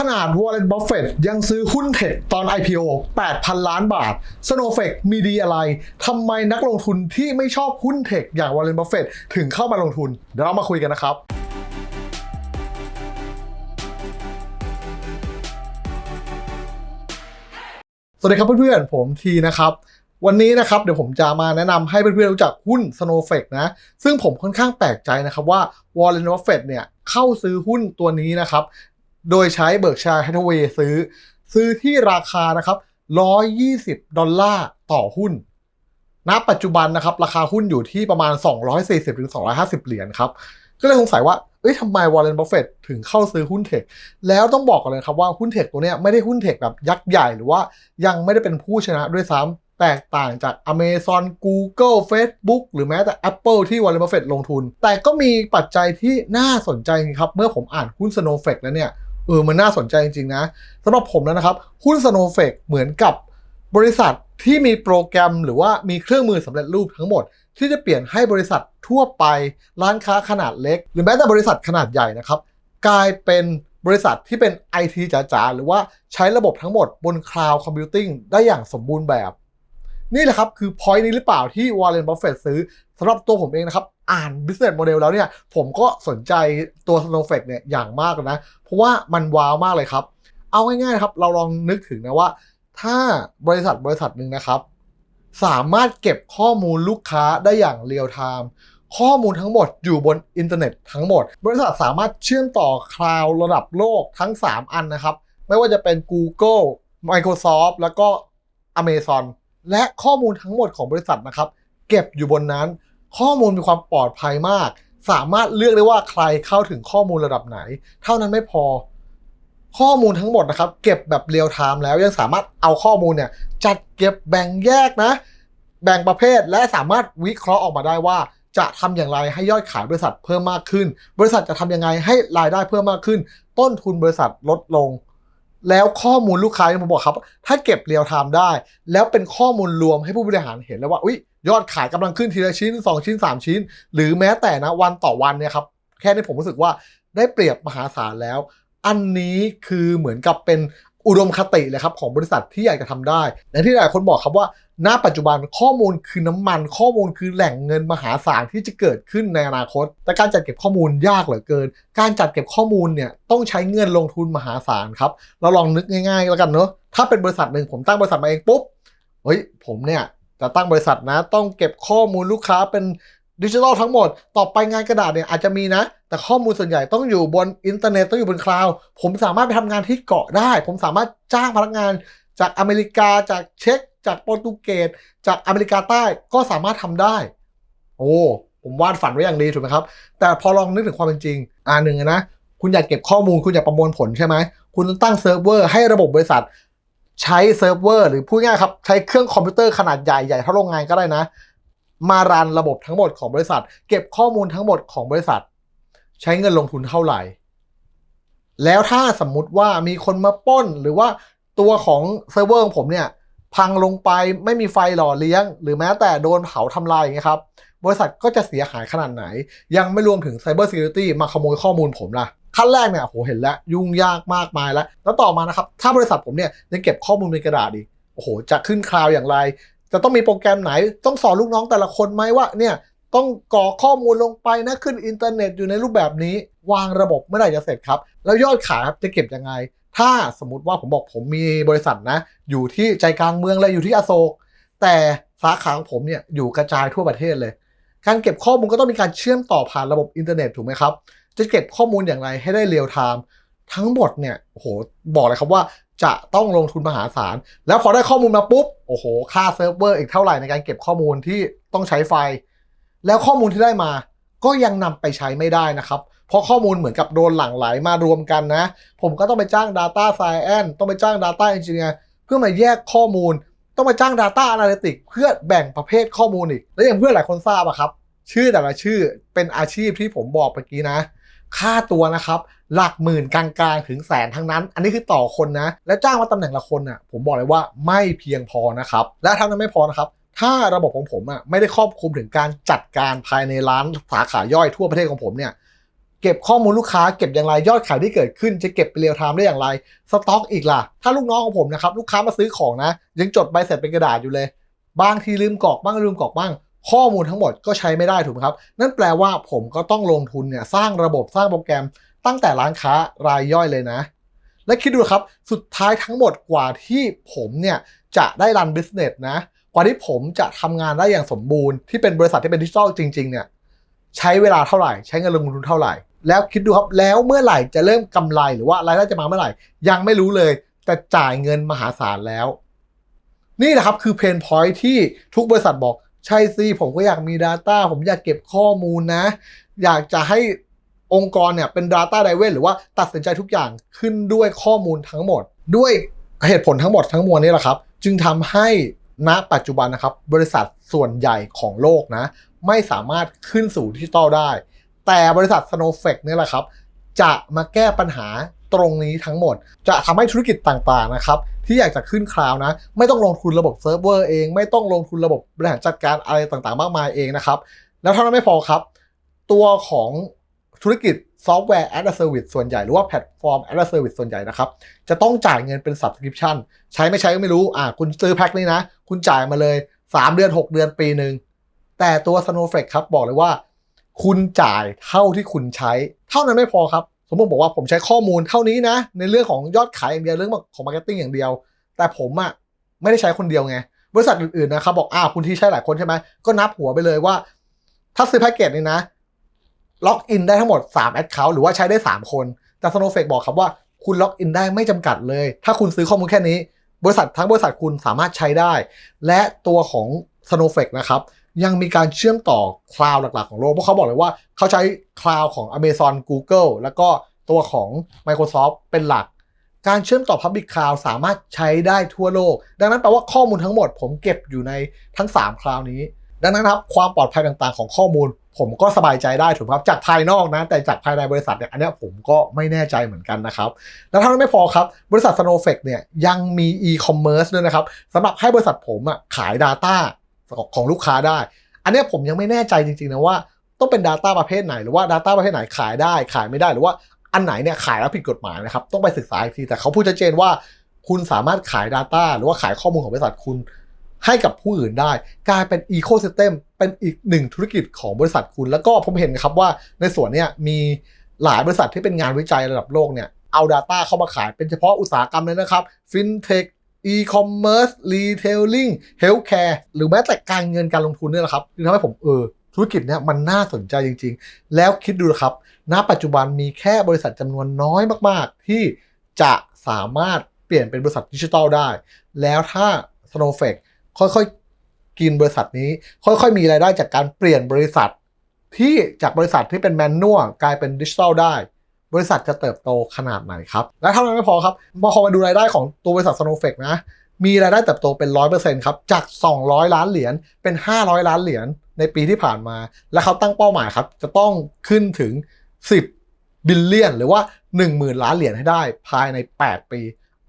ขนาดวอร์เรนบัฟเฟตยังซื้อหุ้นเทคตอน IPO 8,000 ล้านบาท s n o w f a k e มีดีอะไร ทำไมนักลงทุนที่ไม่ชอบหุ้นเทคอย่างวอร์เรนบัฟเฟตถึงเข้ามาลงทุน เดี๋ยวเรามาคุยกันนะครับสวัสดีครับเพื่อนๆ ผมทีนะครับ วันนี้นะครับเดี๋ยวผมจะมาแนะนำให้เพื่อนๆรู้จักหุ้น Snowflake นะ ซึ่งผมค่อนข้างแปลกใจนะครับว่า Warren Buffett เนี่ยเข้าซื้อหุ้นตัวนี้นะครับ โดยใช้ Berkshire Hathaway ซื้อ ซื้อที่ราคานะครับ 120 ดอลลาร์ต่อหุ้น ณ ปัจจุบันนะครับ ราคาหุ้นอยู่ที่ประมาณ 240-250 เหรียญครับ ก็เลยสงสัยว่า เอ้ยทำไมวอร์เรนบัฟเฟตถึงเข้าซื้อหุ้นเทค แล้วต้องบอกก่อนเลยครับว่าหุ้นเทคตัวเนี้ยไม่ได้หุ้นเทคแบบยักษ์ใหญ่หรือว่ายังไม่ได้เป็นผู้ชนะด้วยซ้ำแตกต่างจาก Amazon Google Facebook หรือแม้แต่ Apple ที่วอร์เรนบัฟเฟตลงทุน แต่ก็มีปัจจัยที่น่าสนใจครับ เมื่อผมอ่านหุ้น Snowflake แล้วเนี่ย เออมันน่าสนใจจริง ๆ นะสำหรับผมแล้วนะครับ หุ้น Snowflake เหมือนกับบริษัทที่มีโปรแกรมหรือว่ามีเครื่องมือสำเร็จรูปทั้งหมด ที่จะเปลี่ยนให้บริษัททั่วไป ร้านค้าขนาดเล็ก หรือแม้แต่บริษัทขนาดใหญ่นะครับ กลายเป็นบริษัทที่เป็น IT จ๋าๆ หรือว่าใช้ระบบทั้งหมดบน Cloud Computing ได้อย่างสมบูรณ์แบบ นี่แหละครับคือ point นี้หรือเปล่าที่ Warren Buffett ซื้อสำหรับตัวผมเองนะครับ อ่าน business model แล้วเนี่ย ผมก็สนใจตัว Snowflake เนี่ยอย่างมากนะ เพราะว่ามันว้าวมากเลยครับ เอาง่ายๆครับ เราลองนึกถึงนะว่า ถ้าบริษัทบริษัทหนึ่งนะครับ สามารถเก็บข้อมูลลูกค้าได้อย่างเรียลไทม์ข้อมูลทั้งหมดอยู่บนอินเทอร์เน็ตทั้งหมด บริษัทสามารถเชื่อมต่อคลาวด์ระดับโลกทั้ง 3 อันนะครับ ไม่ว่าจะเป็น Google Microsoft แล้วก็ Amazon และข้อมูลทั้งหมดของบริษัทนะครับ เก็บอยู่บนนั้น ข้อมูลมีความปลอดภัยมาก สามารถเลือกได้ว่าใครเข้าถึงข้อมูลระดับไหน เท่านั้นไม่พอ ข้อมูลทั้งหมดนะครับ เก็บแบบเรียลไทม์แล้วยังสามารถเอาข้อมูลเนี่ยจัดเก็บแบ่งแยกนะ แบ่งประเภทและสามารถวิเคราะห์ออกมาได้ว่าจะทำอย่างไรให้ยอดขายบริษัทเพิ่มมากขึ้น บริษัทจะทำยังไงให้รายได้เพิ่มมากขึ้น ต้นทุนบริษัทลดลง แล้วข้อมูลลูกค้าที่ผมบอกครับ ถ้าเก็บเรียลไทม์ได้ แล้วเป็นข้อมูลรวมให้ผู้บริหารเห็นแล้วว่าอุ้ยยอดขายกำลังขึ้นทีละชิ้น 2 ชิ้น 3 ชิ้น หรือแม้แต่นะวันต่อวันเนี่ยครับแค่นี้ผมรู้สึกว่าได้เปรียบมหาศาลแล้ว อันนี้คือเหมือนกับเป็นอุดมคติเลยครับของบริษัทที่อยากจะทำได้ และที่หลายคนบอกครับว่า ณปัจจุบันข้อมูลคือน้ำมัน ข้อมูลคือแหล่งเงินมหาศาลที่จะเกิดขึ้นในอนาคต แต่การจัดเก็บข้อมูลยากเหลือเกิน การจัดเก็บข้อมูลเนี่ยต้องใช้เงินลงทุนมหาศาลครับ เราลองนึกง่ายๆแล้วกันเนอะถ้าเป็นบริษัทหนึ่งผมตั้งบริษัทมาเองปุ๊บเฮ้ยผมเนี่ยจะตั้งบริษัทนะ ต้องเก็บข้อมูลลูกค้าเป็นดิจิทัลทั้งหมด ต่อไปงานกระดาษเนี่ยอาจจะมีนะ แต่ข้อมูลส่วนใหญ่ต้องอยู่บนอินเทอร์เน็ตต้องอยู่บนคลาวด์ผมสามารถไปทำงานที่เกาะได้ ผมสามารถจ้างพนักงาน จากอเมริกาจากเช็กจากโปรตุเกสจากอเมริกาใต้ก็สามารถทำได้ โอ้ผมวาดฝันไว้อย่างดีถูกไหมครับ แต่พอลองนึกถึงความเป็นจริง อ่าหนึ่งนะคุณอยากเก็บข้อมูล คุณอยากประมวลผลใช่ไหม คุณต้องตั้งเซิร์ฟเวอร์ให้ระบบบริษัท ใช้เซิร์ฟเวอร์หรือพูดง่ายครับ ใช้เครื่องคอมพิวเตอร์ขนาดใหญ่ใหญ่เท่าโรงงานก็ได้นะ มารันระบบทั้งหมดของบริษัท เก็บข้อมูลทั้งหมดของบริษัท ใช้เงินลงทุนเท่าไหร่ แล้วถ้าสมมุติว่ามีคนมาป้นหรือว่า ตัวของเซิร์ฟเวอร์ของผมเนี่ย พังลงไปไม่มีไฟหล่อเลี้ยง หรือแม้แต่โดนเผาทำลายอย่างเงี้ยครับ บริษัทก็จะเสียหายขนาดไหน ยังไม่รวมถึง Cyber Security มาขโมยข้อมูลผมล่ะขั้นแรกเนี่ยโหเห็นแล้วยุ่งยากมากมายแล้ว แล้วต่อมานะครับถ้าบริษัทผมเนี่ยยังเก็บข้อมูลในกระดาษอีกโอ้โหจะขึ้นคลาวอย่างไร จะต้องมีโปรแกรมไหน ต้องสอนลูกน้องแต่ละคนไหมว่าเนี่ยต้องกรอข้อมูลลงไปนะขึ้นอินเทอร์เน็ตอยู่ในรูปแบบนี้ วางระบบเมื่อไหร่จะเสร็จครับ แล้วยอดขายครับจะเก็บยังไง ถ้าสมมติว่าผมบอกผมมีบริษัทนะ อยู่ที่ใจกลางเมืองเลยอยู่ที่อโศกแต่สาขาของผมเนี่ยอยู่กระจายทั่วประเทศเลย การเก็บข้อมูลก็ต้องมีการเชื่อมต่อผ่านระบบอินเทอร์เน็ตถูกไหมครับ จะเก็บข้อมูลอย่างไรให้ได้เรียลไทม์ทั้งหมดเนี่ยโอ้โหบอกเลยครับว่าจะต้องลงทุนมหาศาล แล้วพอได้ข้อมูลมาปุ๊บ โอ้โห ค่าเซิร์ฟเวอร์อีกเท่าไหร่ในการเก็บข้อมูลที่ต้องใช้ไฟ แล้วข้อมูลที่ได้มา ก็ยังนำไปใช้ไม่ได้นะครับ เพราะข้อมูลเหมือนกับโดนหลั่งไหลมารวมกันนะ ผมก็ต้องไปจ้าง Data Science ต้องไปจ้าง Data Engineer เพื่อมาแยกข้อมูล ต้องไปจ้าง Data Analytics เพื่อแบ่งประเภทข้อมูลอีก แล้วอย่างเพื่อนหลายคนทราบอะครับ ชื่อแต่ละชื่อเป็นอาชีพที่ผมบอกเมื่อกี้นะ ค่าตัวนะครับ หลักหมื่นกลางๆ ถึงแสนทั้งนั้น อันนี้คือต่อคนนะ แล้วจ้างมาตำแหน่งละคนน่ะ ผมบอกเลยว่าไม่เพียงพอนะครับ และเท่านั้นไม่พอนะครับถ้าระบบของผมอะไม่ได้ครอบคลุมถึงการจัดการภายในร้านสาขาย่อยทั่วประเทศของผมเนี่ย เก็บข้อมูลลูกค้าเก็บอย่างไรยอดขายที่เกิดขึ้นจะเก็บเป็นเรียลไทม์ได้อย่างไรสต็อกอีกล่ะ ถ้าลูกน้องของผมนะครับลูกค้ามาซื้อของนะ ยังจดใบเสร็จเป็นกระดาษอยู่เลย บางทีลืมกรอกบ้างลืมกรอกบ้าง ข้อมูลทั้งหมดก็ใช้ไม่ได้ถูกไหมครับ นั่นแปลว่าผมก็ต้องลงทุนเนี่ยสร้างระบบสร้างโปรแกรม ตั้งแต่ร้านค้ารายย่อยเลยนะ และคิดดูครับสุดท้ายทั้งหมดกว่าที่ผมเนี่ยจะได้รันบิสเนสนะกว่าที่ผมจะทำงานได้อย่างสมบูรณ์ที่เป็นบริษัทที่เป็นดิจิทัลจริงๆเนี่ยใช้เวลาเท่าไหร่ ใช้เงินลงทุนเท่าไหร่ แล้วคิดดูครับแล้วเมื่อไหร่จะเริ่มกำไรหรือว่ารายได้จะมาเมื่อไหร่ ยังไม่รู้เลยแต่จ่ายเงินมหาศาลแล้ว นี่แหละครับคือเพนพอยที่ทุกบริษัทบอกใช่สิผมก็อยากมี Data ผมอยากเก็บข้อมูลนะ อยากจะให้องค์กรเนี่ยเป็น Data d r i v e n หรือว่าตัดสินใจทุกอย่างขึ้นด้วยข้อมูลทั้งหมด ด้วยเหตุผลทั้งหมดทั้งมวลนี้แหละครับ จึงทำให้ณปัจจุบันนะครับ บริษัทส่วนใหญ่ของโลกนะ ไม่สามารถขึ้นสู่ดิจิตอลได้ แต่บริษัท Snowflake เนี่ยแหละครับ จะมาแก้ปัญหาตรงนี้ทั้งหมด จะทำให้ธุรกิจต่างๆนะครับที่อยากจะขึ้นคลาวนะ ไม่ต้องลงทุนระบบเซิร์ฟเวอร์เอง ไม่ต้องลงทุนระบบบริหารจัดการอะไรต่างๆ มากมายเองนะครับ แล้วเท่านั้นไม่พอครับ ตัวของธุรกิจซอฟต์แวร์ as a service ส่วนใหญ่หรือว่าแพลตฟอร์ม as a service ส่วนใหญ่นะครับ จะต้องจ่ายเงินเป็น subscription ใช้ไม่ใช้ก็ไม่รู้ อ่า คุณซื้อแพ็คนี้นะ คุณจ่ายมาเลย 3 เดือน 6 เดือนปีหนึ่ง แต่ตัว Snowflake ครับ บอกเลยว่า คุณจ่ายเท่าที่คุณใช้ เท่านั้นไม่พอครับ สมมติบอกว่าผมใช้ข้อมูลเท่านี้นะ ในเรื่องของยอดขายอย่างเดียวเรื่องของ marketing อย่างเดียว แต่ผมอะไม่ได้ใช้คนเดียวไง บริษัทอื่นๆนะครับบอกอ้าวคุณที่ใช้หลายคนใช่ไหมก็นับหัวไปเลยว่า ถ้าซื้อแพ็กเกจนี้นะล็อกอินได้ทั้งหมด3แอดเคาท์หรือว่าใช้ได้ 3 คน แต่ Snowflake บอกครับว่าคุณล็อกอินได้ไม่จำกัดเลย ถ้าคุณซื้อข้อมูลแค่นี้ บริษัททั้งบริษัทคุณสามารถใช้ได้ และตัวของ Snowflake นะครับ ยังมีการเชื่อมต่อคลาวด์หลักๆของโลก เพราะเขาบอกเลยว่าเขาใช้คลาวด์ของ Amazon Google แล้วก็ตัวของ Microsoft เป็นหลัก การเชื่อมต่อ Public Cloud สามารถใช้ได้ทั่วโลก ดังนั้นแปลว่าข้อมูลทั้งหมด ผมเก็บอยู่ในทั้ง 3 คลาวด์นี้ ดังนั้นครับความปลอดภัยต่างๆ ของข้อมูล ผมก็สบายใจได้ถูกครับจากภายนอกนะ แต่จากภายในบริษัทเนี่ยอันนี้ผมก็ไม่แน่ใจเหมือนกันนะครับ แล้วเท่านไม่พอครับบริษัท Snowflake เนี่ยยังมี e-commerce ด้วยนะครับสำหรับให้บริษัทผมอะขาย Data ของลูกค้าได้ อันนี้ผมยังไม่แน่ใจจริงๆนะว่า ต้องเป็น Data ประเภทไหนหรือว่า Data ประเภทไหนขายได้ขายไม่ได้หรือว่าอันไหนเนี่ยขายแล้วผิดกฎหมายนะครับต้องไปศึกษาอีกทีแต่เขาพูดชัดเจนว่า คุณสามารถขาย Data หรือว่าขายข้อมูลของบริษัทคุณให้กับผู้อื่นได้ กลายเป็นอีโค y ิสเต็มเป็นอีกหนึ่งธุรกิจของบริษัทคุณ แล้วก็ผมเห็นครับว่าในส่วนเนี้ยมีหลายบริษัทที่เป็นงานวิจัยระดับโลกเนี่ยเอา Data เข้ามาขายเป็นเฉพาะอุตสาหกรรมเลยนะครับ FinTech e-commerce retailing healthcare หรือแม้แต่การเงินการลงทุนเนี่ยแหละครับที่ทำให้ผมเออธุรกิจเนี้ยมันน่าสนใจจริง ๆ แล้วคิดดูนะครับ ณ ปัจจุบันมีแค่บริษัทจำนวนน้อยมาก ๆ ที่จะสามารถเปลี่ยนเป็นบริษัทดิจิทัลได้ แล้วถ้า Snowflake ค่อย ๆ กินบริษัทนี้ ค่อย ๆ มีรายได้จากการเปลี่ยนบริษัทที่จากบริษัทที่เป็นแมนนวลกลายเป็นดิจิทัลได้ บริษัทจะเติบโตขนาดไหนครับ และเท่านั้นไม่พอครับมาพอมาดูรายได้ของตัวบริษัท Snowflake นะ มีรายได้เติบโตเป็น 100%ครับ จาก 200 ล้านเหรียญเป็น 500 ล้านเหรียญในปีที่ผ่านมา และเขาตั้งเป้าหมายครับ จะต้องขึ้นถึง 10 บิลเลียน หรือว่า 10,000 ล้านเหรียญให้ได้ภายใน 8 ปี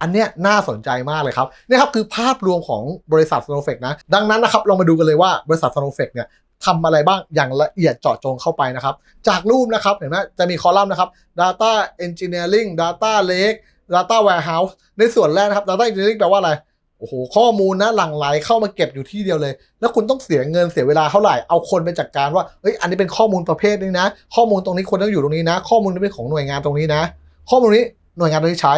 อันเนี้ยน่าสนใจมากเลยครับนี่ครับคือภาพรวมของบริษัท Snowflake นะ ดังนั้นนะครับเรามาดูกันเลยว่าบริษัท Snowflake เนี่ย ทำอะไรบ้างอย่างละเอียดเจาะจงเข้าไปนะครับ จากรูปนะครับเห็นไหมจะมีคอลัมน์นะครับ Data Engineering Data Lake Data Warehouse ในส่วนแรกนะครับ Data Engineering แปลว่าอะไรโอ้โหข้อมูลนะหลั่งไหลเข้ามาเก็บอยู่ที่เดียวเลย แล้วคุณต้องเสียเงินเสียเวลาเท่าไหร่เอาคนไปจัดการว่าเอ้ยอันนี้เป็นข้อมูลประเภทนี้นะ ข้อมูลตรงนี้ควรต้องอยู่ตรงนี้นะ ข้อมูลนี้เป็นของหน่วยงานตรงนี้นะ ข้อมูลนี้หน่วยงานตรงนี้ใช้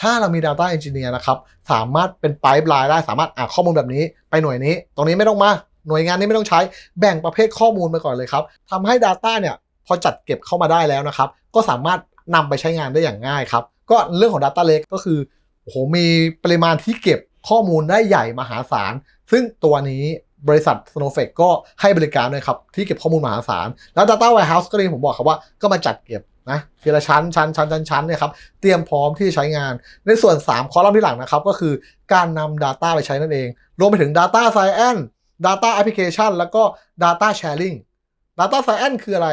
ถ้าเรามี Data Engineer นะครับสามารถเป็นไ p ป l i n e ได้สามารถอ่านข้อมูลแบบนี้ไปหน่วยนี้ ตรงนี้ไม่ต้องมา หน่วยงานนี้ไม่ต้องใช้แบ่งประเภทข้อมูลไปก่อนเลยครับทำให้ Data เนี่ยพอจัดเก็บเข้ามาได้แล้วนะครับ ก็สามารถนำไปใช้งานได้อย่างง่ายครับ ก็เรื่องของ Data Lake ก็คือโอ้โหมีปริมาณที่เก็บข้อมูลได้ใหญ่มหาศาล ซึ่งตัวนี้บริษัท Snowflake ก็ให้บริการด้วยครับ ที่เก็บข้อมูลมหาศาล แล้ว Data Warehouse ก็ที่ผมบอกครับว่าก็มาจัดเก็บนะทีละชั้นชั้นชั้นชั้นชั้นเนี่ยครับเตรียมพร้อมที่จะใช้งาน ในส่วน 3 คอลัมน์ที่หลังนะครับ ก็คือการนำ Data ไปใช้นั่นเอง รวมไปถึง Data Science Data Application แล้วก็ Data Sharing Data Science คืออะไร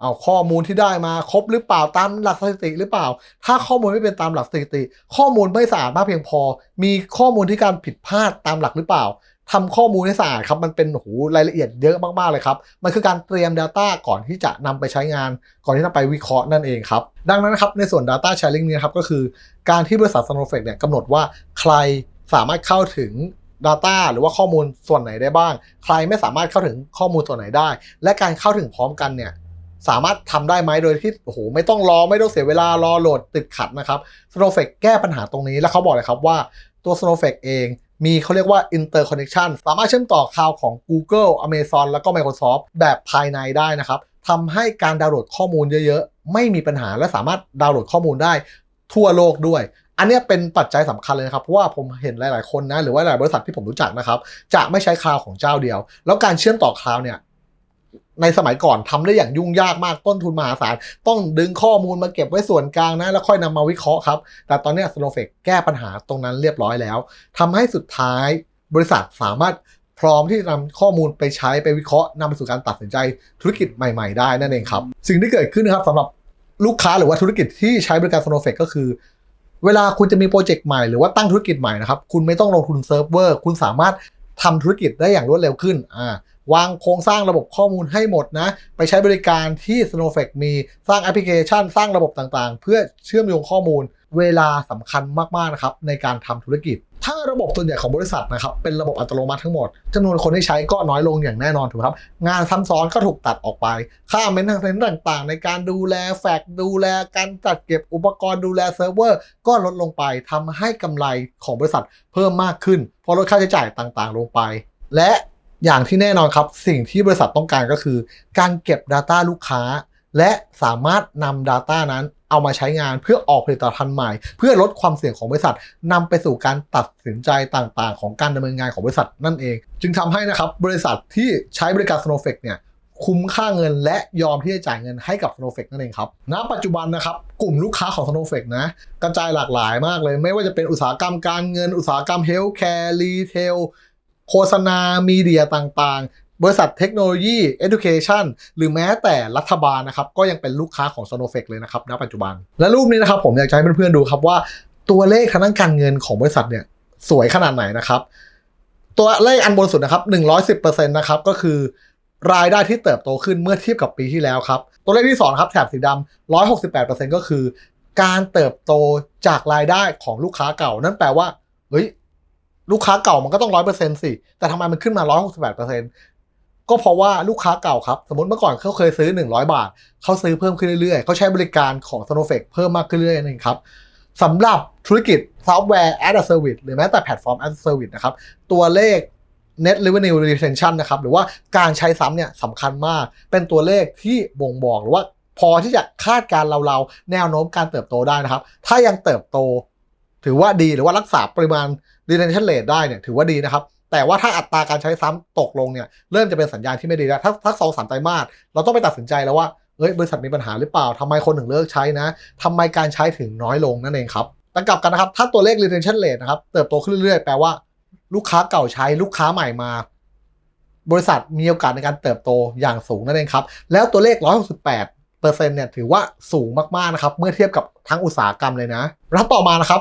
เอาข้อมูลที่ได้มาครบหรือเปล่าตามหลักสถิติหรือเปล่า ถ้าข้อมูลไม่เป็นตามหลักสถิติ ข้อมูลไม่สะอาดมากเพียงพอ มีข้อมูลที่การผิดพลาดตามหลักหรือเปล่าทำข้อมูลให้สะอาดครับ มันเป็นโอ้โหรายละเอียดเยอะมากๆเลยครับ มันคือการเตรียม Data ก่อนที่จะนำไปใช้งาน ก่อนที่จะไปวิเคราะห์นั่นเองครับ ดังนั้นครับในส่วน Data Sharing นี้ครับก็คือ การที่บริษัท Snowflake เนี่ยกำหนดว่าใครสามารถเข้าถึง Data หรือว่าข้อมูลส่วนไหนได้บ้าง ใครไม่สามารถเข้าถึงข้อมูลส่วนไหนได้ และการเข้าถึงพร้อมกันเนี่ยสามารถทำได้ไหมโดยที่โอ้โหไม่ต้องรอไม่ต้องเสียเวลารอโหลดติดขัดนะครับ Snowflake แก้ปัญหาตรงนี้ แล้วเขาบอกเลยครับว่าตัว Snowflake เองมีเขาเรียกว่า interconnection สามารถเชื่อมต่อคลาวของ Google Amazon แล้วก็ Microsoft แบบภายในได้นะครับทำให้การดาวน์โหลดข้อมูลเยอะๆ ไม่มีปัญหาและสามารถดาวน์โหลดข้อมูลได้ทั่วโลกด้วย อันนี้เป็นปัจจัยสำคัญเลยนะครับ เพราะว่าผมเห็นหลาย ๆ คนนะ หรือว่าหลายบริษัทที่ผมรู้จักนะครับ จะไม่ใช้คลาวของเจ้าเดียว แล้วการเชื่อมต่อคลาวเนี่ยในสมัยก่อนทำได้อย่างยุ่งยากมากต้นทุนมหาศาล ต้องดึงข้อมูลมาเก็บไว้ส่วนกลางนะ แล้วค่อยนำมาวิเคราะห์ครับ แต่ตอนนี้ย Snowflake แก้ปัญหาตรงนั้นเรียบร้อยแล้วทำให้สุดท้ายบริษัทสามารถพร้อมที่จะนำข้อมูลไปใช้ไปวิเคราะห์นำไปสู่การตัดสินใจธุรกิจใหม่ ๆ ได้นั่นเองครับ สิ่งที่เกิดขึ้นนะครับสำหรับลูกค้าหรือว่าธุรกิจที่ใช้บริการ Snowflake ก็คือ เวลาคุณจะมีโปรเจกต์ใหม่หรือว่าตั้งธุรกิจใหม่นะครับ คุณไม่ต้องลงทุนเซิร์ฟเวอร์ คุณสามารถทำธุรกิจได้อย่างรวดเร็วขึ้นอ่าวางโครงสร้างระบบข้อมูลให้หมดนะ ไปใช้บริการที่ Snowflake มีสร้างแอปพลิเคชัน สร้างระบบต่างๆ เพื่อเชื่อมโยงข้อมูล เวลาสำคัญมากๆนะครับในการทำธุรกิจ ถ้าระบบส่วนใหญ่ของบริษัทนะครับเป็นระบบอัตโนมัติทั้งหมดจำนวนคนที่ใช้ก็น้อยลงอย่างแน่นอนถูกครับ งานซ้ำซ้อนก็ถูกตัดออกไป ค่าเมนเทนเนนต่างๆ ในการดูแลแฟกดูแลการจัดเก็บอุปกรณ์ดูแลเซิร์ฟเวอร์ก็ลดลงไปทำให้กำไรของบริษัทเพิ่มมากขึ้นเพราะลดค่าใช้จ่ายต่างๆ ลงไป และอย่างที่แน่นอนครับ สิ่งที่บริษัทต้องการก็คือ การเก็บ Data ลูกค้า และสามารถนำ Data นั้น เอามาใช้งานเพื่อออกผลิตภัณฑ์ใหม่ เพื่อลดความเสี่ยงของบริษัทนำไปสู่การตัดสินใจต่างๆ ของการดำเนินงานของบริษัทนั่นเอง จึงทำให้นะครับบริษัทที่ใช้บริการ Snowflake เนี่ยคุ้มค่าเงินและยอมที่จะจ่ายเงินให้กับ Snowflake นั่นเองครับ ณ ปัจจุบันนะครับ กลุ่มลูกค้าของ Snowflake นะ กระจายหลากหลายมากเลย ไม่ว่าจะเป็นอุตสาหกรรมการเงิน อุตสาหกรรมเฮลท์แคร์รีเทล โฆษณา มีเดียต่างๆ บริษัทเทคโนโลยี education หรือแม้แต่รัฐบาลนะครับ ก็ยังเป็นลูกค้าของ Snowflake เลยนะครับณปัจจุบัน และรูปนี้นะครับผมอยากจะให้เพื่อนๆดูครับว่าตัวเลขทางด้านการเงินของบริษัทเนี่ยสวยขนาดไหนนะครับ ตัวเลขอันบนสุดนะครับ 110%นะครับก็คือรายได้ที่เติบโตขึ้นเมื่อเทียบกับปีที่แล้วครับ ตัวเลขที่ 2 ครับแถบสีดำ168%ก็คือ การเติบโตจากรายได้ของลูกค้าเก่า นั่นแปลว่าเฮ้ยลูกค้าเก่ามันก็ต้องร้อยเปอร์เซ็นต์สิ แต่ทำไมมันขึ้นมาร้อยหกสิบแปดเปอร์เซ็น ก็เพราะว่าลูกค้าเก่าครับ สมมติเมื่อก่อนเขาเคยซื้อหนึ่งร้อยบาท เขาซื้อเพิ่มขึ้นเรื่อยๆ เขาใช้บริการของ s n o w f l a k เพิ่มมากขึ้นเรื่อยๆนั่นเองครับสำหรับธุรกิจซอฟต์แวร์ as a service หรือแม้แต่แพลตฟอร์ม as a service นะครับ ตัวเลข net revenue retention นะครับหรือว่าการใช้ซ้ำเนี่ยสำคัญมาก เป็นตัวเลขที่บ่งบอกหรือว่าพอที่จะคาดการณ์เราๆแนวโน้มการเติบโตได้นะครับ ถ้ายังเติบโต ถือว่าดีหรือว่ารักษาปริมาณ retention rate ได้เนี่ยถือว่าดีนะครับ แต่ว่าถ้าอัตราการใช้ซ้ำตกลงเนี่ยเริ่มจะเป็นสัญญาณที่ไม่ดีแล้วถ้าถ้าสองสามไตรมาสเราต้องไปตัดสินใจแล้วว่าเอ้ยบริษัทมีปัญหาหรือเปล่าทำไมคนถึงเลิกใช้นะทำไมการใช้ถึงน้อยลงนั่นเองครับแต่กลับกันนะครับถ้าตัวเลข retention rate นะครับเติบโตขึ้นเรื่อยๆ แปลว่าลูกค้าเก่าใช้ลูกค้าใหม่มา บริษัทมีโอกาสในการเติบโตอย่างสูงนั่นเองครับแล้วตัวเลข 168เปอร์เซ็นต์เนี่ยถือว่าสูงมากๆนะครับเมื่อเทียบกับทั้งอุตสาหกรรมเลยนะ แล้วต่อมานะครับ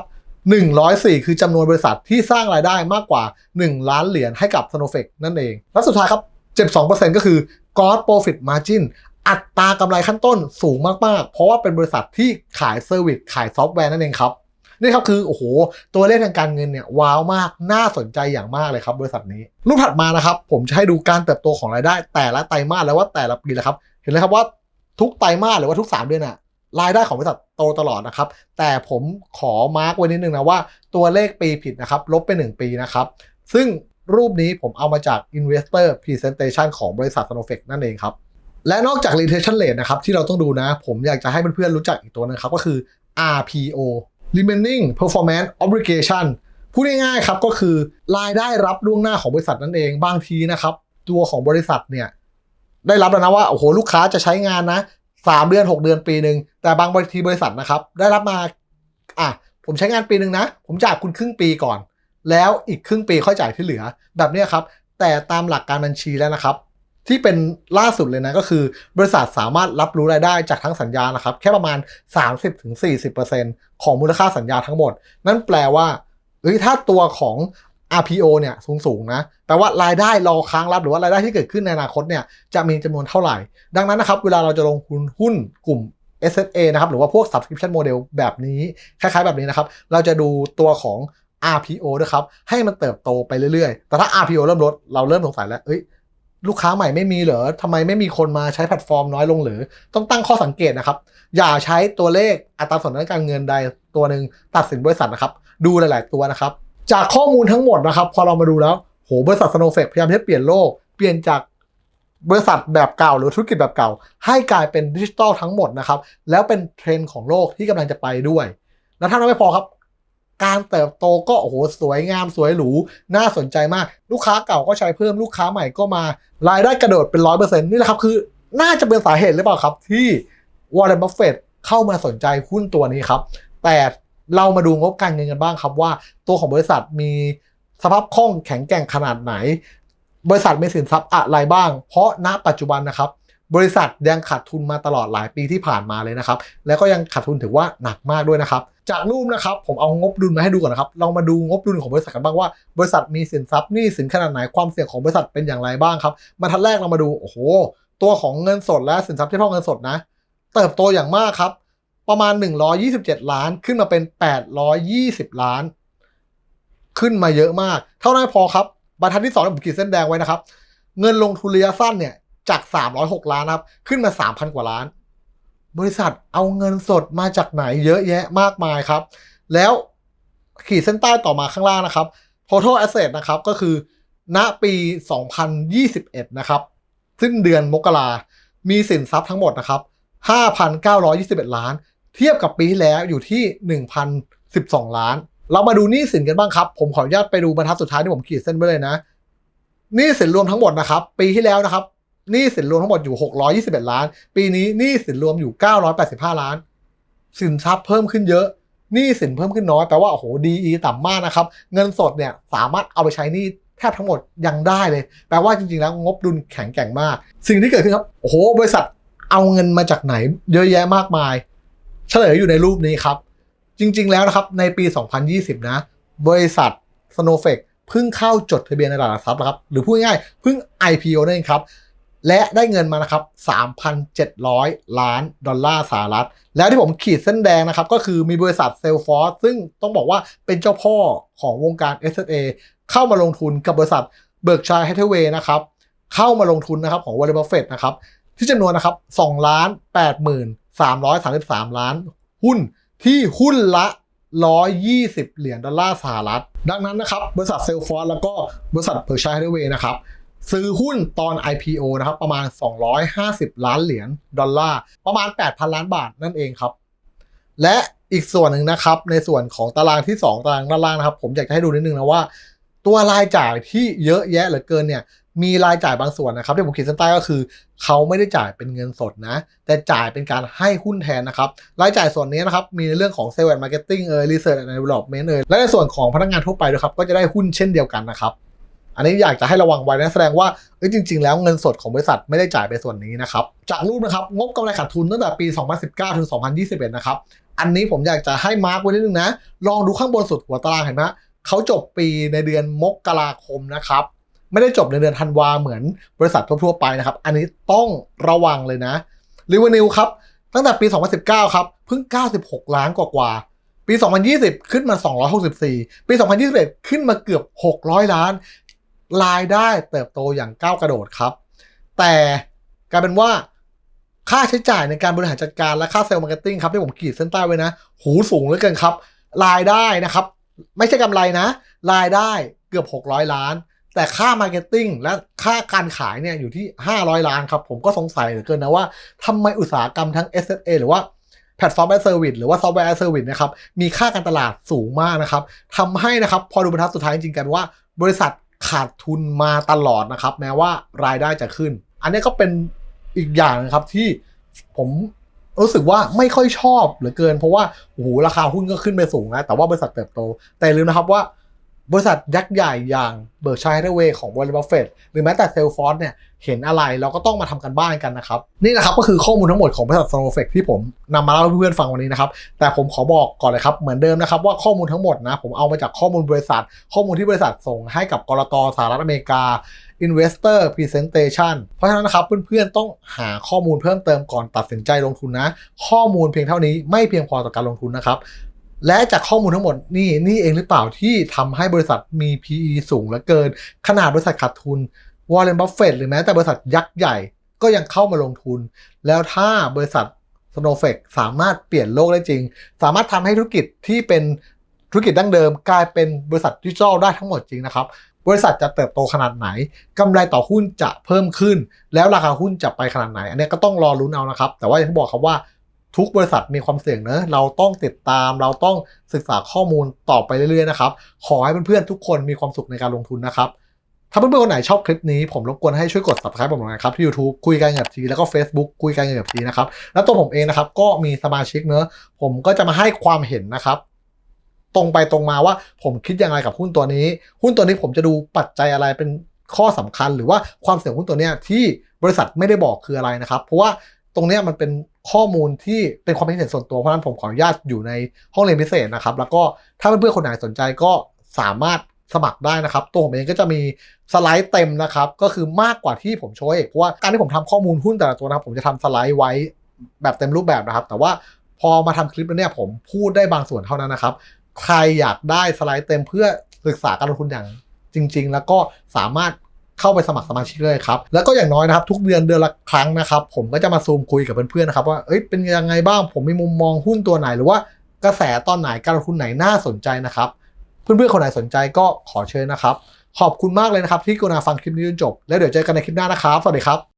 104 คือจำนวนบริษัทที่สร้างรายได้มากกว่า 1 ล้านเหรียญให้กับ Snowflake นั่นเอง และสุดท้ายครับ 72%ก็คือ Gross Profit Margin อัตรากำไรขั้นต้นสูงมาก ๆ เพราะว่าเป็นบริษัทที่ขายเซอร์วิสขายซอฟต์แวร์นั่นเองครับ นี่ครับคือ โอ้โห ตัวเลขทางการเงินเนี่ยว้าวมาก น่าสนใจอย่างมากเลยครับ บริษัทนี้ รูปถัดมานะครับ ผมจะให้ดูการเติบโตของรายได้ แต่ละไตรมาสแล้วว่าแต่ละปีแล้วครับ เห็นเลยครับว่าทุกไตรมาสหรือว่าทุก 3 เดือนอะ รายได้ของบริษัทโตตลอดนะครับ แต่ผมขอมาร์กไว้นิดนึงนะว่าตัวเลขปีผิดนะครับ ลบไป 1 ปีนะครับ ซึ่งรูปนี้ผมเอามาจาก Investor Presentation ของบริษัท Snowflake นั่นเองครับ และนอกจาก retention rate นะครับ ที่เราต้องดูนะ ผมอยากจะให้เพื่อนๆรู้จักอีกตัวนึงครับ ก็คือ RPO remaining performance obligation พูดง่ายๆครับก็คือรายได้รับล่วงหน้าของบริษัทนั่นเองบางทีนะครับ ตัวของบริษัทเนี่ยได้รับแล้วนะว่าโอ้โหลูกค้าจะใช้งานนะ สามเดือนหกเดือนปีหนึ่งแต่บางบริทีบริษัทนะครับ ได้รับมาอะผมใช้งานปีหนึ่งนะ ผมจ่ายคุณครึ่งปีก่อน แล้วอีกครึ่งปีค่อยจ่ายที่เหลือ แบบนี้ครับ แต่ตามหลักการบัญชีแล้วนะครับ ที่เป็นล่าสุดเลยนะก็คือ บริษัทสามารถรับรู้รายได้จากทั้งสัญญานะครับ แค่ประมาณ 30-40%ของมูลค่าสัญญาทั้งหมด นั่นแปลว่าเฮ้ยถ้าตัวของ RPO เนี่ยสูงสูงนะแปลว่ารายได้รอค้างรับหรือว่ารายได้ที่เกิดขึ้นในอนาคตเนี่ยจะมีจำนวนเท่าไหร่ ดังนั้นนะครับเวลาเราจะลงทุนหุ้นกลุ่ม SSA นะครับหรือว่าพวก subscription model แบบนี้คล้ายๆแบบนี้นะครับเราจะดูตัวของ RPO ด้วยครับให้มันเติบโตไปเรื่อยๆ แต่ถ้า RPO เริ่มลดเราเริ่มสงสัยแล้วเอ้ยลูกค้าใหม่ไม่มีเหรอทำไมไม่มีคนมาใช้แพลตฟอร์มน้อยลงหรือ ต้องตั้งข้อสังเกตนะครับ อย่าใช้ตัวเลขอัตราส่วนทางการเงินใดตัวหนึ่งตัดสินบริษัทนะครับ ดูหลาย ๆ ตัวนะครับ จากข้อมูลทั้งหมดนะครับ พอเรามาดูแล้วโหบริษัทสโนเฟกพยายามที่จะเปลี่ยนโลก เปลี่ยนจากบริษัทแบบเก่าหรือธุรกิจแบบเก่า ให้กลายเป็นดิจิทัลทั้งหมดนะครับ แล้วเป็นเทรนด์ของโลกที่กำลังจะไปด้วย แล้วถ้านั้นไม่พอครับ การเติบโตก็โอ้โหสวยงามสวยหรูน่าสนใจมาก ลูกค้าเก่าก็ใช้เพิ่มลูกค้าใหม่ก็มารายได้กระโดดเป็นร้อยเปอร์เซ็นต์นี่แหละครับคือ น่าจะเป็นสาเหตุหรือเปล่าครับ ที่วอร์เรนบัฟเฟตเข้ามาสนใจหุ้นตัวนี้ครับแต่ เรามาดูงบการเงินกันบ้างครับว่า ตัวของบริษัทมีสภาพคล่องแข็งแกร่งขนาดไหน บริษัทมีสินทรัพย์อะไรบ้าง เพราะณปัจจุบันนะครับ บริษัทยังขาดทุนมาตลอดหลายปีที่ผ่านมาเลยนะครับ แล้วก็ยังขาดทุนถือว่าหนักมากด้วยนะครับ จากรูปนะครับผมเอางบดุลมาให้ดูก่อนนะครับ เรามาดูงบดุลของบริษัทกันบ้างว่า บริษัทมีสินทรัพย์หนี้สินขนาดไหนความเสี่ยงของบริษัทเป็นอย่างไรบ้างครับ มาทัดแรกเรามาดูโอ้โหตัวของเงินสดและสินทรัพย์ที่เท่าเงินสดนะ เติบโตอย่างมากครับ ประมาณ 127 ล้านขึ้นมาเป็น 820 ล้าน ขึ้นมาเยอะมาก เท่านั้นพอครับบรรทัดที่2ผมขีดเส้นแดงไว้นะครับ เงินลงทุนระยะสั้นเนี่ยจาก 306 ล้านครับ ขึ้นมา 3,000 กว่าล้าน บริษัทเอาเงินสดมาจากไหนเยอะแยะมากมายครับ แล้วขีดเส้นใต้ต่อมาข้างล่างนะครับ total asset นะครับก็คือ ณปี 2021 นะครับซึ่งเดือนมกรามีสินทรัพย์ทั้งหมดนะครับ 5,921 ล้าน เทียบกับปีที่แล้วอยู่ที่ 1,012 ล้าน เรามาดูหนี้สินกันบ้างครับ ผมขออนุญาตไปดูบรรทัดสุดท้ายที่ผมขีดเส้นไว้เลยนะหนี้สินรวมทั้งหมดนะครับ ปีที่แล้วนะครับหนี้สินรวมทั้งหมดอยู่ 621 ล้าน ปีนี้หนี้สินรวมอยู่ 985 ล้าน สินทรัพย์เพิ่มขึ้นเยอะหนี้สินเพิ่มขึ้นน้อยแปลว่าโอ้โหดีต่ำมากนะครับ เงินสดเนี่ยสามารถเอาไปใช้หนี้แทบทั้งหมดยังได้เลย แปลว่าจริงๆแล้วงบดุลแข็งแกร่งมาก สิ่งที่เกิดขึ้นครับ โอ้โห บริษัทเอาเงินมาจากไหน เยอะแยะมากมาย เฉลยอยู่ในรูปนี้ครับ จริง ๆ แล้วนะครับ ในปี 2020 นะ บริษัท Snowflake เพิ่งเข้าจดทะเบียนในตลาดหลักทรัพย์นะครับหรือพูดง่ายๆเพิ่ง IPO นั่นเองครับ และได้เงินมานะครับ 3,700 ล้านดอลลาร์สหรัฐ แล้วที่ผมขีดเส้นแดงนะครับ ก็คือมีบริษัท Salesforce ซึ่งต้องบอกว่าเป็นเจ้าพ่อของวงการ S&A เข้ามาลงทุนกับบริษัท Berkshire Hathaway นะครับ เข้ามาลงทุนนะครับของ Warren Buffett นะครับที่จำนวนนะครับ2ล้าน8หมื่น 333 ล้าน หุ้นที่หุ้นละ 120 เหรียญดอลลาร์สหรัฐ ดังนั้นนะครับ บริษัทเซลฟอร์แล้วก็บริษัทเ e อร์ชัยเดเวย์นะครับ ซื้อหุ้นตอน IPO นะครับ ประมาณ 250 ล้านเหรียญดอลลาร์ ประมาณ 8,000 ล้านบาทนั่นเองครับ และอีกส่วนหนึ่งนะครับ ในส่วนของตารางที่ 2 ตารางด้านล่างนะครับ ผมอยากจะให้ดูนิดนึงนะว่า ตัวรายจ่ายที่เยอะแยะเหลือเกินเนี่ย มีรายจ่ายบางส่วนนะครับที่ผมขีดเส้นใต้ก็คือ เขาไม่ได้จ่ายเป็นเงินสดนะ แต่จ่ายเป็นการให้หุ้นแทนนะครับ รายจ่ายส่วนนี้นะครับ มีในเรื่องของเซลล์แอนด์มาร์เก็ตติ้งเอ่ยรีเสิร์ชแอนด์เดเวล็อปเมนต์เอ่ยและในส่วนของพนักงานทั่วไปด้วยครับ ก็จะได้หุ้นเช่นเดียวกันนะครับ อันนี้อยากจะให้ระวังไว้นะแสดงว่าเอ้ยจริง ๆ แล้วเงินสดของบริษัทไม่ได้จ่ายไปส่วนนี้นะครับ จากรูปนะครับงบกำไรขาดทุนตั้งแต่ปี 2019 ถึง 2021 นะครับ อันนี้ผมอยากจะให้มาร์กไว้นิดนึงนะ ลองดูข้างบนสุดหัวตารางเห็นไหมเขาจบปีในเดือนมกราคมนะครับ ไม่ได้จบในเดือนธันวาเหมือนบริษัททั่วๆไปนะครับ อันนี้ต้องระวังเลยนะรีเวนิวครับ ตั้งแต่ปี 2019 ครับ เพิ่ง 96 ล้านกว่าๆปี 2020 ขึ้นมา 264 ปี 2021 ขึ้นมาเกือบ 600 ล้าน รายได้เติบโตอย่างก้าวกระโดดครับ แต่กลายเป็นว่าค่าใช้จ่ายในการบริหารจัดการและค่าเซลล์มาร์เก็ตติ้งครับที่ผมขีดเส้นใต้ไว้นะ หูสูงเหลือเกินครับ รายได้นะครับ ไม่ใช่กำไรนะ รายได้เกือบ 600 ล้าน แต่ค่ามาร์เก็ตติ้งและค่าการขายเนี่ยอยู่ที่ 500 ล้านครับ ผมก็สงสัยเหลือเกินนะว่าทำไมอุตสาหกรรมทั้ง S S A หรือว่าแพลตฟอร์มแอสเซอร์วิสหรือว่าซอฟต์แวร์แอสเซอร์วิสนะครับมีค่าการตลาดสูงมากนะครับทำให้นะครับพอดูบรรทัดสุดท้ายจริงๆกันว่า บริษัทขาดทุนมาตลอดนะครับ แม้ว่ารายได้จะขึ้น อันนี้ก็เป็นอีกอย่างนะครับที่ผมรู้สึกว่าไม่ค่อยชอบเหลือเกิน เพราะว่าโอ้โหราคาหุ้นก็ขึ้นไปสูงนะแต่ว่าบริษัทเติบโต แต่ลืมนะครับว่า บริษัทยักษ์ใหญ่อย่างเบิร์กชัย h ฮ t เวย์ของวอลเลย์บัฟเฟตหรือแม้แต่เซลฟอร์เนี่ยเห็นอะไรเราก็ต้องมาทำกันบ้านกันนะครับ นี่นะครับก็คือข้อมูลทั้งหมดของบริษัท Snowflake ที่ผมนำมาเล่าให้เพื่อนๆฟังวันนี้นะครับ แต่ผมขอบอกก่อนเลยครับ เหมือนเดิมนะครับว่าข้อมูลทั้งหมดนะ ผมเอามาจากข้อมูลบริษัท ข้อมูลที่บริษัทส่งให้กับกรตสหรัฐอเมริกา Investor Presentation เพราะฉะนั้นนะครับเพื่อนๆต้องหาข้อมูลเพิ่มเติมก่อนตัดสินใจลงทุนนะ ข้อมูลเพียงเท่านี้ไม่เพียงพอต่อการลงทุนนะครับ และจากข้อมูลทั้งหมดนี่นี่เองหรือเปล่าที่ทำให้บริษัทมี PE สูงเหลือเกิน ขนาดบริษัทขาดทุนวอร์เรนบัฟเฟตหรือแม้แต่บริษัทยักษ์ใหญ่ก็ยังเข้ามาลงทุน แล้วถ้าบริษัท Snowflake สามารถเปลี่ยนโลกได้จริง สามารถทำให้ธุรกิจที่เป็นธุรกิจดั้งเดิม กลายเป็นบริษัทดิจิทัลได้ทั้งหมดจริงนะครับ บริษัทจะเติบโตขนาดไหนกำไรต่อหุ้นจะเพิ่มขึ้น แล้วราคาหุ้นจะไปขนาดไหน อันนี้ก็ต้องรอลุ้นเอานะครับ แต่ว่าอย่างที่บอกครับว่า ทุกบริษัทมีความเสี่ยงเนอะเราต้องติดตาม เราต้องศึกษาข้อมูลต่อไปเรื่อยๆนะครับ ขอให้เพื่อนๆทุกคนมีความสุขในการลงทุนนะครับ ถ้าเพื่อนๆคนไหนชอบคลิปนี้ผมรบกวนให้ช่วยกด subscribe ผมหน่อยนะครับ ที่ YouTube คุยกันกับทีแล้วก็ Facebook คุยกันกับทีนะครับ แล้วตัวผมเองนะครับก็มีสมาชิกเนอะผมก็จะมาให้ความเห็นนะครับตรงไปตรงมาว่าผมคิดยังไงกับหุ้นตัวนี้ หุ้นตัวนี้ผมจะดูปัจจัยอะไรเป็นข้อสำคัญ หรือว่าความเสี่ยงหุ้นตัวเนี้ยที่บริษัทไม่ได้บอกคืออะไรนะครับ เพราะว่า ตรงนี้มันเป็นข้อมูลที่เป็นความคิดเห็นส่วนตัวเพราะฉะนั้นผมขออนุญาตอยู่ในห้องเรียนพิเศษนะครับ แล้วก็ถ้าเพื่อนๆคนไหนสนใจก็สามารถสมัครได้นะครับ ตัวผมเองก็จะมีสไลด์เต็มนะครับ ก็คือมากกว่าที่ผมโชว์เองเพราะว่าการที่ผมทำข้อมูลหุ้นแต่ละตัวนะครับ ผมจะทำสไลด์ไว้แบบเต็มรูปแบบนะครับ แต่ว่าพอมาทำคลิปแล้วเนี่ยผมพูดได้บางส่วนเท่านั้นนะครับ ใครอยากได้สไลด์เต็มเพื่อศึกษาการลงทุนอย่างจริง ๆ แล้วก็สามารถ เข้าไปสมัครสมาชิกเลยครับแล้วก็อย่างน้อยนะครับทุกเดือนเดือนละครั้งนะครับผมก็จะมาซูมคุยกับเพื่อนๆนะครับว่าเอ้ยเป็นยังไงบ้างผมมีมุมมองหุ้นตัวไหนหรือว่ากระแสตอนไหนการลงทุนไหนน่าสนใจนะครับเพื่อนๆคนไหนสนใจก็ขอเชิญนะครับ ขอบคุณมากเลยนะครับที่กรุณาฟังคลิปนี้จนจบ แล้วเดี๋ยวเจอกันในคลิปหน้านะครับ สวัสดีครับ